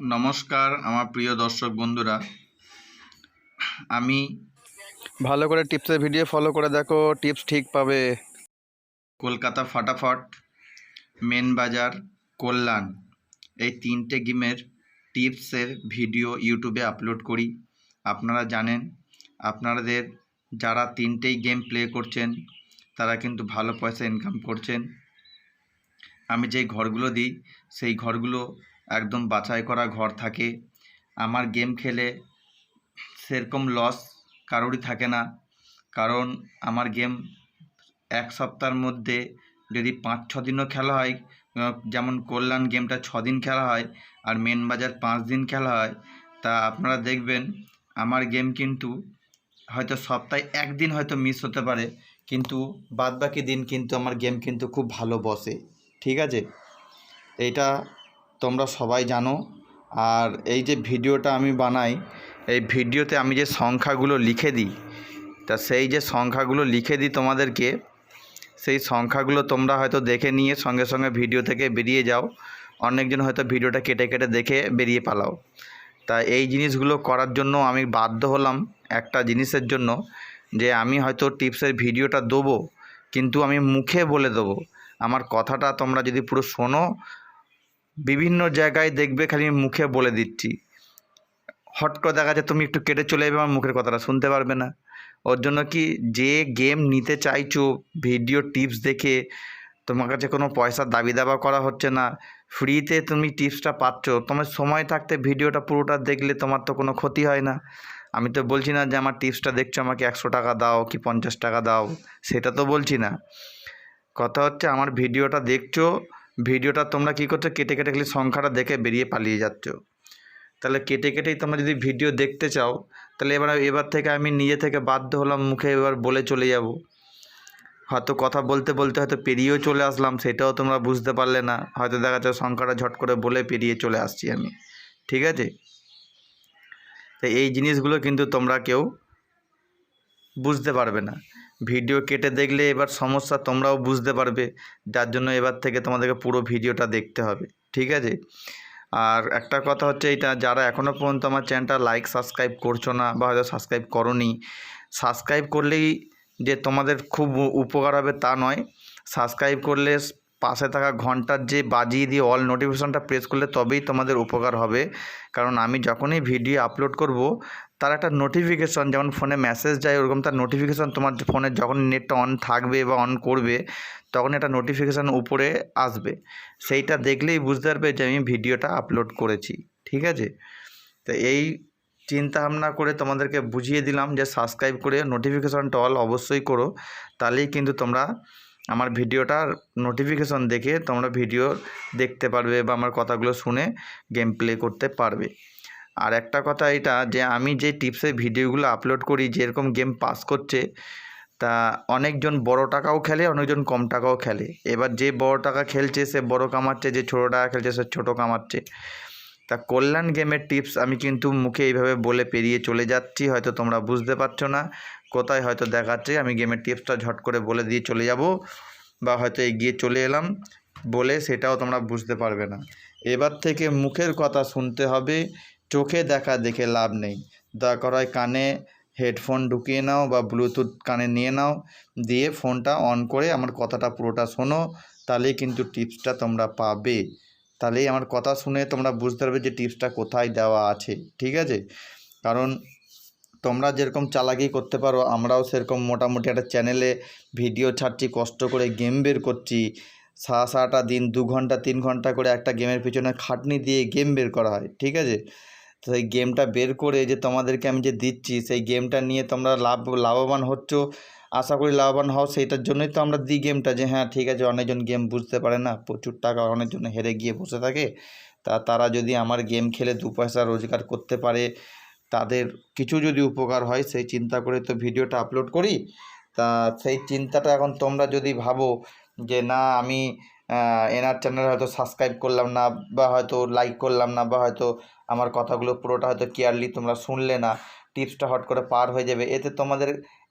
নমস্কার আমার প্রিয় দর্শক বন্ধুরা। আমি ভালো করে টিপসের ভিডিও ফলো করে দেখো টিপস ঠিক পাবে। কলকাতা ফাটাফট মেন বাজার কল্যাণ এই তিনটে গেমের টিপসের ভিডিও ইউটিউবে আপলোড করি। আপনারা জানেন আপনাদের যারা তিনটেই গেম প্লে করছেন তারা কিন্তু ভালো পয়সা ইনকাম করছেন। আমি যেই ঘরগুলো দিই সেই ঘরগুলো একদম বাছাই করা ঘর থাকে। আমার গেম খেলে সেরকম লস কারোরই থাকে না। কারণ আমার গেম এক সপ্তাহের মধ্যে যদি পাঁচ, ছ দিনও খেলা হয়, যেমন কল্যাণ গেমটা ছ দিন খেলা হয় আর মেন বাজার পাঁচ দিন খেলা হয়, তা আপনারা দেখবেন আমার গেম কিন্তু হয়তো সপ্তাহে একদিন হয়তো মিস হতে পারে, কিন্তু বাদবাকি দিন কিন্তু আমার গেম কিন্তু খুব ভালো বসে। ঠিক আছে? এইটা তোমরা সবাই জানো। আর এই যে ভিডিওটা আমি বানাই, এই ভিডিওতে আমি যে সংখ্যাগুলো লিখে দিই, তা সেই যে সংখ্যাগুলো লিখে দিই তোমাদেরকে, সেই সংখ্যাগুলো তোমরা হয়তো দেখে নিয়ে সঙ্গে সঙ্গে ভিডিও থেকে বেরিয়ে যাও। অনেকজন হয়তো ভিডিওটা কেটে কেটে দেখে বেরিয়ে পালাও। তা এই জিনিসগুলো করার জন্য আমি বাধ্য হলাম একটা জিনিসের জন্য, যে আমি হয়তো টিপসের ভিডিওটা দেবো, কিন্তু আমি মুখে বলে দেবো। আমার কথাটা তোমরা যদি পুরো শোনো বিভিন্ন জায়গায় দেখবে খালি মুখে বলে দিচ্ছি। হট করে দেখা যায় তুমি একটু কেটে চলে যাবে আমার মুখের কথাটা, শুনতে পারবে না। ওর জন্য কি যে গেম নিতে চাইছো ভিডিও টিপস দেখে তোমার কাছে কোনো পয়সার দাবি দাবা করা হচ্ছে না ফ্রিতে তুমি টিপসটা পাচ্ছ, তোমার সময় থাকতে ভিডিওটা পুরোটা দেখলে তোমার তো কোনো ক্ষতি হয় না। আমি তো বলছি না যে আমার টিপসটা দেখছ, আমাকে একশো টাকা দাও কি পঞ্চাশ টাকা দাও, সেটা তো বলছি না। কথা হচ্ছে আমার ভিডিওটা দেখছ ভিডিওটা তোমরা কী করছ? কেটে কেটে খালি সংখ্যাটা দেখে বেরিয়ে পালিয়ে যাচ্ছ। তাহলে কেটে কেটেই তোমরা যদি ভিডিও দেখতে চাও, তাহলে এবার এবার থেকে আমি নিজে থেকে বাধ্য হলাম, মুখে এবার বলে চলে যাব। হয়তো কথা বলতে বলতে হয়তো পেরিয়েও চলে আসলাম, সেটাও তোমরা বুঝতে পারলে না। হয়তো দেখা যাচ্ছে সংখ্যাটা ঝট করে বলে পেরিয়ে চলে আসছি আমি। ঠিক আছে? তো এই জিনিসগুলো কিন্তু তোমরা কেউ বুঝতে পারবে না। ভিডিও কেটে দেখলে এবার সমস্যা তোমরাও বুঝতে পারবে। যার জন্য এবার থেকে তোমাদেরকে পুরো ভিডিওটা দেখতে হবে, ঠিক আছে? আর একটা কথা হচ্ছে এটা যারা এখনও পর্যন্ত আমার চ্যানেলটা লাইক, সাবস্ক্রাইব করছ না বা হয়তো সাবস্ক্রাইব করনি, সাবস্ক্রাইব করলেই যে তোমাদের খুব উপকার হবে তা নয়। সাবস্ক্রাইব করলে পাশে থাকা ঘণ্টার যে বাজিয়ে দিয়ে অল নোটিফিকেশনটা প্রেস করলে তবেই তোমাদের উপকার হবে। কারণ আমি যখনই ভিডিও আপলোড করব, তার একটা নোটিফিকেশন যেমন ফোনে মেসেজ যায়, ওরকম তার নোটিফিকেশন তোমার ফোনে যখন নেটটা অন থাকবে বা অন করবে তখন একটা নোটিফিকেশান উপরে আসবে। সেইটা দেখলেই বুঝতে পারবে যে আমি ভিডিওটা আপলোড করেছি, ঠিক আছে? তো এই চিন্তা ভাবনা করে তোমাদেরকে বুঝিয়ে দিলাম যে সাবস্ক্রাইব করে নোটিফিকেশানটা অল অবশ্যই করো, তাহলেই কিন্তু তোমরা আমার ভিডিওটার নোটিফিকেশন দেখে তোমরা ভিডিও দেখতে পারবে বা আমার কথাগুলো শুনে গেম প্লে করতে পারবে। আর একটা কথা এটা যে আমি যে টিপসের ভিডিওগুলো আপলোড করি, যেরকম গেম পাস করছে, তা অনেকজন বড় টাকাও খেলে, অনেকজন কম টাকাও খেলে। এবার যে বড় টাকা খেলছে, সে বড় কামাচ্ছে, যে ছোটো টাকা খেলছে, সে ছোটো কামাচ্ছে। তা কল্যাণ গেমের টিপস আমি কিন্তু মুখে এইভাবে বলে পেরিয়ে চলে যাচ্ছি, হয়তো তোমরা বুঝতে পারছ না। কোথায় হয়তো দেখাচ্ছে, আমি গেমের টিপসটা ঝট করে বলে দিয়ে চলে যাব বা হয়তো এগিয়ে চলে এলাম বলে সেটাও তোমরা বুঝতে পারবে না। এবার থেকে মুখের কথা শুনতে হবে, চোখে দেখা দেখে লাভ নেই। দরকার হয় কানে হেডফোন ঢুকিয়ে নাও বা ব্লুটুথ কানে নিয়ে নাও, দিয়ে ফোনটা অন করে আমার কথাটা পুরোটা শোনো, তাহলেই কিন্তু টিপসটা তোমরা পাবে। তাহলেই আমার কথা শুনে তোমরা বুঝতে পারবে যে টিপসটা কোথায় দেওয়া আছে, ঠিক আছে? কারণ তোমরা যেরকম চালাকি করতে পারো, আমরাও সেরকম মোটামুটি একটা চ্যানেলে ভিডিও ছাড়ছি, কষ্ট করে গেম বের করছি। সারা সারাটা দিন, দু ঘণ্টা, তিন ঘণ্টা করে একটা গেমের পিছনে খাটনি দিয়ে গেম বের করা হয়, ঠিক আছে? তো সেই গেমটা বের করে যে তোমাদেরকে আমি যে দিচ্ছি, সেই গেমটা নিয়ে তোমরা লাভ, লাভবান হচ্ছ। আশা করি লাভবান হও, সেইটার জন্যই তো আমরা দিই গেমটা যে হ্যাঁ ঠিক আছে, অনেকজন গেম বুঝতে পারে না, প্রচুর টাকা, অনেকজন হেরে গিয়ে বসে থাকে। তা তারা যদি আমার গেম খেলে দু পয়সা রোজগার করতে পারে তাদের কিছু যদি উপকার হয়, সেই চিন্তা করে তো ভিডিওটা আপলোড করি। তা সেই চিন্তাটা এখন তোমরা যদি ভাবো যে, না, আমি এনার চ্যানেল হয়তো সাবস্ক্রাইব করলাম না বা হয়তো লাইক করলাম না বা হয়তো আমার কথাগুলো পুরোটা হয়তো কেয়ারলি তোমরা শুনলে না টিপসটা হট করে পার হয়ে যাবে। এতে তোমাদের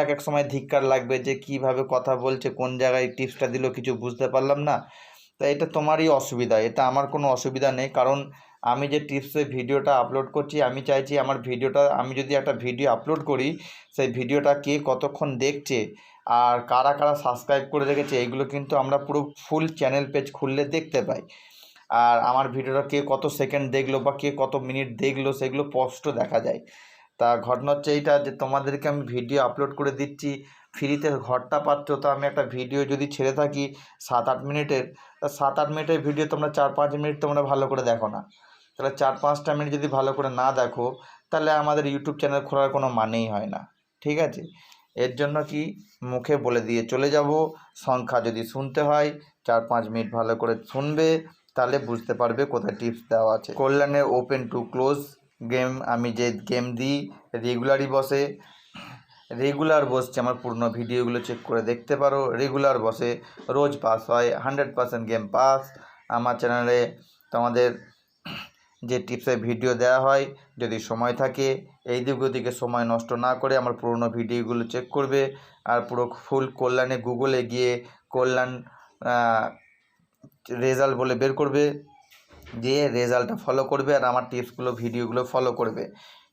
এক এক সময় ধিক্কার লাগবে যে, কীভাবে কথা বলছে, কোন জায়গায় টিপসটা দিল কিছু বুঝতে পারলাম না। তা এটা তোমারই অসুবিধা, এটা আমার কোনো অসুবিধা নেই। কারণ আমি যে টিপসে ভিডিওটা আপলোড করছি, আমি চাইছি আমার ভিডিওটা, আমি যদি একটা ভিডিও আপলোড করি, সেই ভিডিওটা কে কতক্ষণ দেখছে আর কারা কারা সাবস্ক্রাইব করে রেখেছে, এগুলো কিন্তু আমরা পুরো ফুল চ্যানেল পেজ খুললে দেখতে পাই। আর আমার ভিডিওটা কে কত সেকেন্ড দেখল বা কে কত মিনিট দেখল, সেগুলো স্পষ্ট দেখা যায়। তা ঘটনা হচ্ছে এইটা যে তোমাদেরকে আমি ভিডিও আপলোড করে দিচ্ছি ফ্রিতে ঘরটা পাচ্ছ, তো আমি একটা ভিডিও যদি ছেড়ে থাকি সাত আট মিনিটের তা সাত আট মিনিটের ভিডিও তোমরা চার পাঁচ মিনিট তোমরা ভালো করে দেখো না। তাহলে চার পাঁচটা মিনিট যদি ভালো করে না দেখো, তাহলে আমাদের ইউটিউব চ্যানেল খোলার কোনো মানেই হয় না। ঠিক আছে? এর জন্য কি? মুখে বলে দিয়ে চলে যাব। সংখ্যা যদি শুনতে হয়, চার পাঁচ মিনিট ভালো করে শুনবে, তাহলে বুঝতে পারবে কোথায় টিপস দেওয়া আছে। কল্যাণের ওপেন টু ক্লোজ গেম আমি যে গেম দিই রেগুলারই বসে। রেগুলার বসছে, আমার পুরনো ভিডিওগুলো চেক করে দেখতে পারো। রেগুলার বসে, রোজ পাস হয় হান্ড্রেড পার্সেন্ট গেম পাস আমার চ্যানেলে তোমাদের যে টিপসের ভিডিও দেওয়া হয়, যদি সময় থাকে, এই দিক ওদিকে সময় নষ্ট না করে আমার পুরনো ভিডিওগুলো চেক করবে। আর পুরো ফুল কল্যাণে গুগলে গিয়ে কল্যাণ রেজাল্ট বলে বের করবে, দিয়ে রেজাল্টটা ফলো করবে আর আমার টিপসগুলো ভিডিওগুলো ফলো করবে।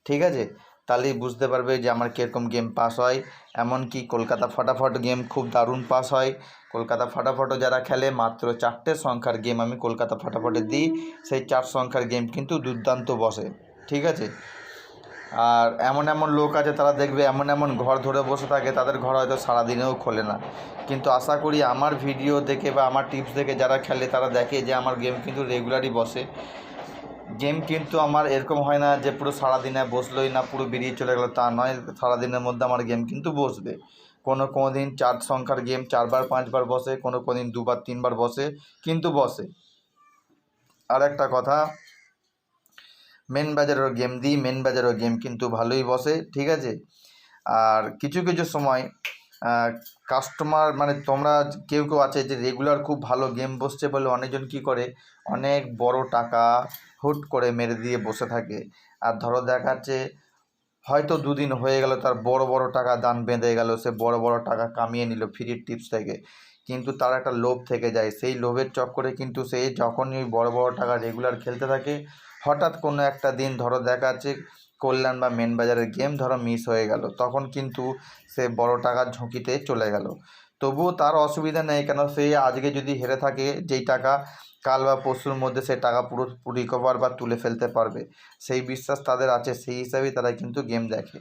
ঠিক আছে? তাহলেই বুঝতে পারবে যে আমার কীরকম গেম পাস হয়। এমনকি কলকাতা ফটাফট গেম খুব দারুণ পাস হয়। কলকাতা ফটাফটও যারা খেলে, মাত্র চারটে সংখ্যার গেম আমি কলকাতা ফটাফটে দিই। সেই চার সংখ্যার গেম কিন্তু দুর্দান্ত বসে, ঠিক আছে? আর এমন এমন লোক আছে, তারা দেখবে এমন এমন ঘর ধরে বসে থাকে, তাদের ঘর হয়তো সারাদিনেও খোলে না। কিন্তু আশা করি আমার ভিডিও দেখে বা আমার টিপস দেখে যারা খেলে, তারা দেখে যে আমার গেম কিন্তু রেগুলারই বসে। গেম কিন্তু আমার এরকম হয় না যে পুরো সারাদিনে বসলোই না, পুরো বেরিয়ে চলে গেলো, তা নয়। সারাদিনের মধ্যে আমার গেম কিন্তু বসবে। কোনো কোনো দিন চার সংখ্যার গেম চারবার, পাঁচবার বসে, কোনো কোনো দিন দুবার, তিনবার বসে, কিন্তু বসে। আর একটা কথা মেন বাজারের গেম দিই মেন বাজারের গেম কিন্তু ভালোই বসে, ঠিক আছে? আর কিছু কিছু সময় কাস্টমার মানে তোমরা কেউ কেউ আছে যে রেগুলার খুব ভালো গেম বসছে বলে অনেকজন কী করে অনেক বড় টাকা হুট করে মেরে দিয়ে বসে থাকে। আর ধরো দেখাচ্ছে, হয়তো দুদিন হয়ে গেল তার বড় বড় টাকা দান বেঁধে গেল, সে বড় বড় টাকা কামিয়ে নিল ফ্রির টিপস থেকে। কিন্তু তার একটা লোভ থেকে যায়। সেই লোভের চক্করে কিন্তু সে যখনই ওই বড় বড় টাকা রেগুলার খেলতে থাকে, হঠাৎ কোনো একটা দিন ধরো দেখাচ্ছে কল্যাণ বা মেন বাজারের গেম ধরো মিস হয়ে গেল, তখন কিন্তু সে বড় টাকার ঝুঁকিতে চলে গেল। তবুও তার অসুবিধা নেই, কেন সে আজকে যদি হেরে থাকে, যেই টাকা কাল বা পরশুর মধ্যে সেই টাকা পুরো রিকভার বা তুলে ফেলতে পারবে। সেই বিশ্বাস তাদের আছে সেই হিসাবেই তারা কিন্তু গেম দেখে।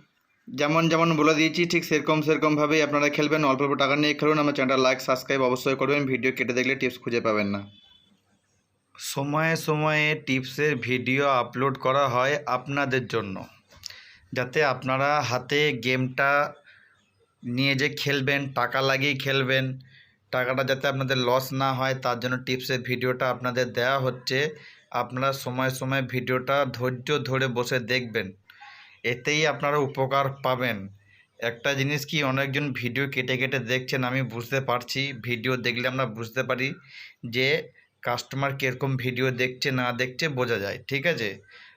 যেমন যেমন বলে দিয়েছি ঠিক সেরকম সেরকমভাবেই আপনারা খেলবেন। অল্প অল্প টাকা নিয়ে খেলুন। আমার চ্যানেলটা লাইক সাবস্ক্রাইব অবশ্যই করবেন। ভিডিও কেটে দেখলে টিপস খুঁজে পাবেন না। সময়ে সময়ে টিপসের ভিডিও আপলোড করা হয় আপনাদের জন্য। যাতে আপনারা হাতে গেমটা নিয়ে যে খেলবেন টাকা লাগিয়ে খেলবেন টাকাটা যাতে আপনাদের লস না হয়, তার জন্য টিপসের ভিডিওটা আপনাদের দেওয়া হচ্ছে। আপনারা সময় সময় ভিডিওটা ধৈর্য ধরে বসে দেখবেন। এতেই আপনারা উপকার পাবেন। একটা জিনিস কি, অনেকজন ভিডিও কেটে কেটে দেখছেন, আমি বুঝতে পারছি। ভিডিও দেখলে আমরা বুঝতে পারি যে কাস্টমার কীরকম ভিডিও দেখছে, না দেখছে, বোঝা যায়। ঠিক আছে?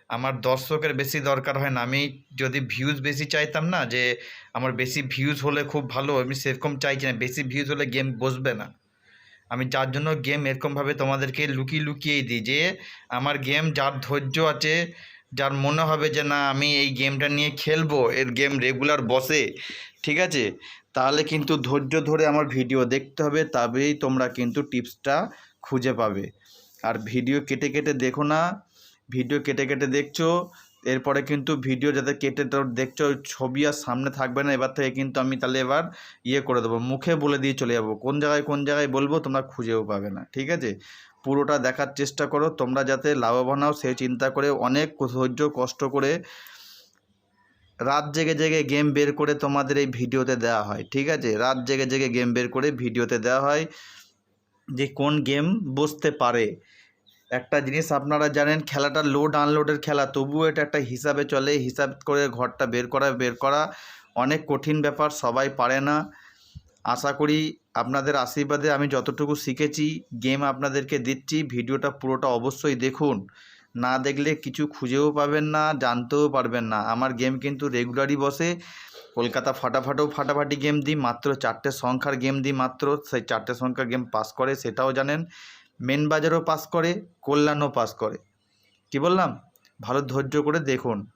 আমার দর্শকের বেশি দরকার হয় না। আমি যদি ভিউজ বেশি চাইতাম না যে, আমার বেশি ভিউজ হলে খুব ভালো, আমি সেরকম চাইছি না বেশি ভিউজ হলে গেম বসবে না। আমি যার জন্য গেম এরকমভাবে তোমাদেরকে লুকিয়ে লুকিয়েই দিই যে, আমার গেম যার ধৈর্য আছে, যার মনে হবে যে, না, আমি এই গেমটা নিয়ে খেলব, এর গেম রেগুলার বসে। ঠিক আছে? তাহলে কিন্তু ধৈর্য ধরে আমার ভিডিও দেখতে হবে, তবেই তোমরা কিন্তু টিপসটা খুঁজে পাবে। আর ভিডিও কেটে কেটে দেখো না ভিডিও কেটে কেটে দেখছ, এরপরে কিন্তু ভিডিও যাতে কেটে দেখছ, ছবি আর সামনে থাকবে না, এবার থেকে কিন্তু আমি তাহলে এবার ইয়ে করে দেবো, মুখে বলে দিয়ে চলে যাব, কোন জায়গায় কোন জায়গায় বলব তোমরা খুঁজেও পাবে না, ঠিক আছে? পুরোটা দেখার চেষ্টা করো, তোমরা যাতে লাভবান হও সেই চিন্তা করে অনেক ধৈর্য, কষ্ট করে রাত জেগে জেগে গেম বের করে তোমাদের এই ভিডিওতে দেওয়া হয়, ঠিক আছে? রাত জেগে জেগে গেম বের করে ভিডিওতে দেওয়া হয় যে কোন গেম বসতে পারে। একটা জিনিস আপনারা জানেন, খেলাটা লোড আনলোডের খেলা, তবুও এটা একটা হিসাবে চলে। হিসাব করে ঘরটা বের করা বের করা অনেক কঠিন ব্যাপার, সবাই পারে না। আশা করি আপনাদের আশীর্বাদে আমি যতটুকু শিখেছি গেম আপনাদেরকে দিচ্ছি, ভিডিওটা পুরোটা অবশ্যই দেখুন। না দেখলে কিছু খুঁজেও পাবেন না, জানতেও পারবেন না। আমার গেম কিন্তু রেগুলারই বসে। কলকাতা ফাটাফাটেও ফাটাফাটি গেম দিই, মাত্র চারটে সংখ্যার গেম দিই মাত্র। সেই চারটে সংখ্যার গেম পাস করে, সেটাও জানেন। মেন বাজারও পাস করে কল্যাণও পাস করে। কি বললাম? ভালো ধৈর্য করে দেখুন।